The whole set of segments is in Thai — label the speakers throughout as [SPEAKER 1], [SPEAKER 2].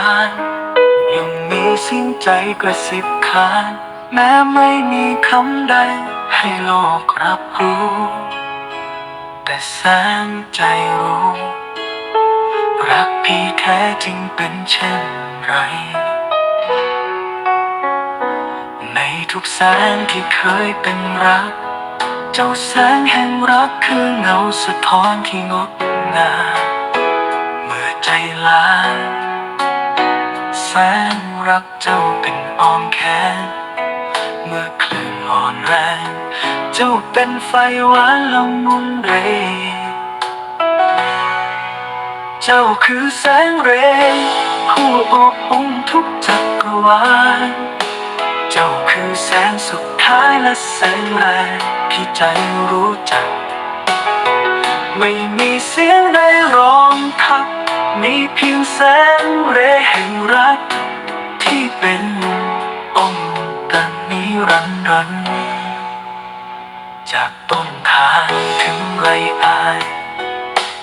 [SPEAKER 1] านยังมีสียงใจกระซิบขานแม้ไม่มีคำใดให้โลกรับรู้ แต่แสงใจรู้ รักพี่แท้จริงเป็นเช่นไร ในทุกแสงที่เคยเป็นรัก เจ้าแสงแห่งรักคือเงาสะท้อนที่งดงาม ลายแสงรักเจ้าเป็นอ้อมแขน เมื่อคลื่นอ่อนแรง เจ้าเป็นไฟหวานละมุนเร เจ้าคือแสงเรผู้อบอุ้มทุกจักรวาล เจ้าคือแสงสุดท้ายและแสงแรกที่ใจรู้จัก ไม่มีเสียงใดร้องทับ มีเพียงแสงเรแห่งรัก ที่เป็นองค์ตันนิรันดร์จากต้นทางถึงไรอาย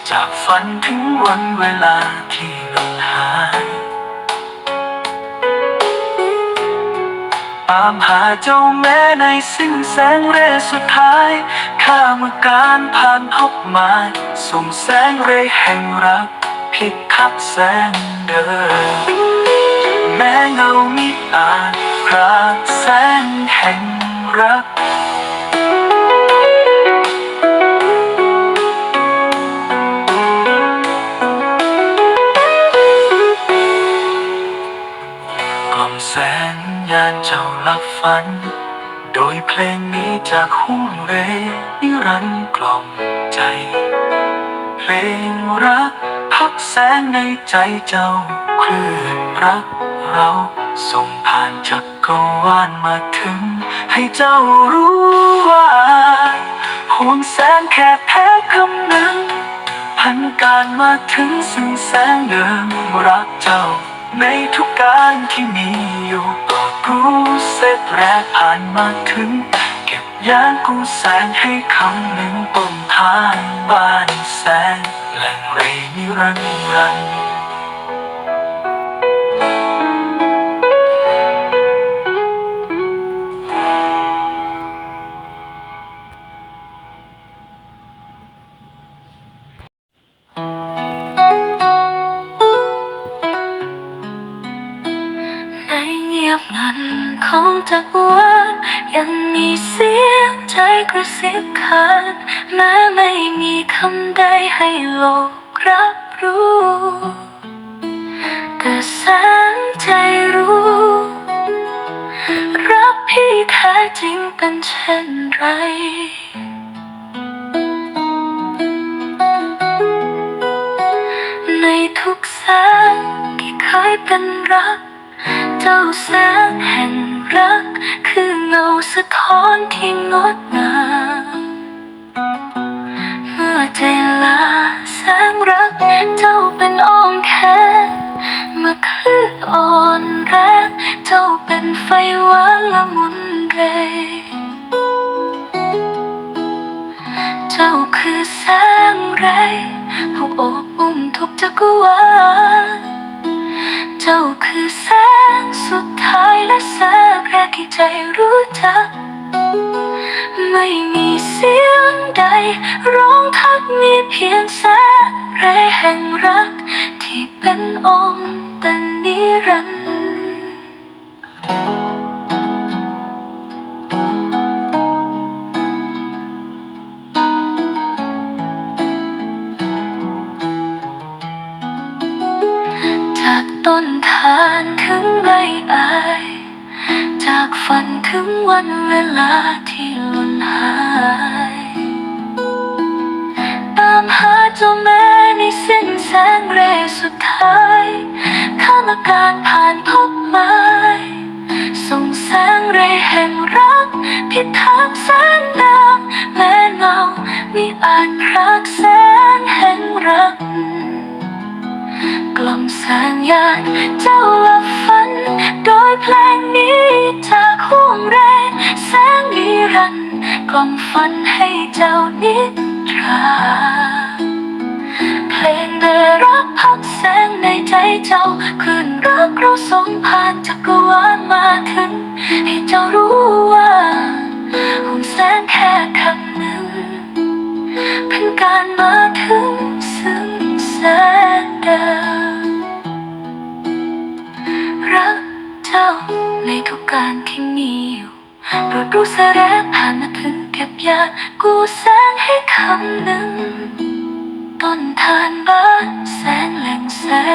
[SPEAKER 1] จากฝันถึงวันเวลาที่ลุดหายตามหาเจ้าแม้ในสิ้นแสงเรสุดท้าย ข้ามาการผ่านพบมาส่งแสงเรแห่งรัก พิทักษ์แสงเดิมแม้เงามิอาจพรากแสงแห่งรักกล่อมแสงยานเจ้าลับฝัน โดยเพลงนี้จากห่งเรนิรันกล่อมใจ เพลงรัก พักแสงในใจเจ้าคลื่นรักเราส่งผ่านจักรวาลมาถึง ให้เจ้ารู้ว่าห่วงแสงแค่แพ้คำนั้นพันการมาถึงซึ่งแสงเดิมรักเจ้า ในทุกการที่มีอยู่ก็รู้เสร็จแรกผ่านมาถึง เก็บยานกูแสงให้คำหนึ่งต้นทางบ้านแสงแหล่งเรนิ รันดรันดร์
[SPEAKER 2] ในเงียบงันของจักรวาลยังมีเสียงใจกระซิบขานแม้ไม่มีคำใดให้โลก รับรู้แต่แสงใจรู้ รักพี่แท้จริงเป็นเช่นไรในทุกแสงที่เคยเป็นรัก เจ้าแสงแห่งรัก คือเงาสะท้อนที่งดงามเมื่อใจลา แสงรักเจ้าเป็นอ้อมแขนเมื่อคลื่นอ่อนแรงเจ้าเป็นไฟวาละมุนเรเจ้าคือแสงไรผู้โอบอุ้มทุกจักรวาลเจ้าคือแสงสุดท้ายและแสงแรกที่ใจรู้จักไม่มี สียงใด ร้องทักมีเพียงแสงแรแห่งรัก ที่เป็นองค์แต่นิรันดร์จากต้นทานถึงไรอาย จากฝันถึงวันเวลาที่ การผ่านพบไม้ส่งแสงเรแห่งรัก พิทักษ์แสงดาวแม้เงาไม่อาจพรากแสงแห่งรัก กล่อมแสงยานเจ้าหลับฝัน โดยเพลงนี้จากห่วงแรงแสงนิรันดร์กล่อมฝันให้เจ้านิทราเพลงเดรักพักแสงในใจเจ้าคื รักเราส่งผ่านจักรวาลมาถึง ให้เจ้ารู้ว่าหุ่แสงแค่คำหนึ่ง เป็นการมาถึงซึ่งแสนเดิมรักเจ้าในทุกการที่มีอยู่โปรดรู้แสดงผ่านมาถึงเก็บยากูแสงให้คำหนึ่ง ต้นทานบ้านแสงแหล่งแสง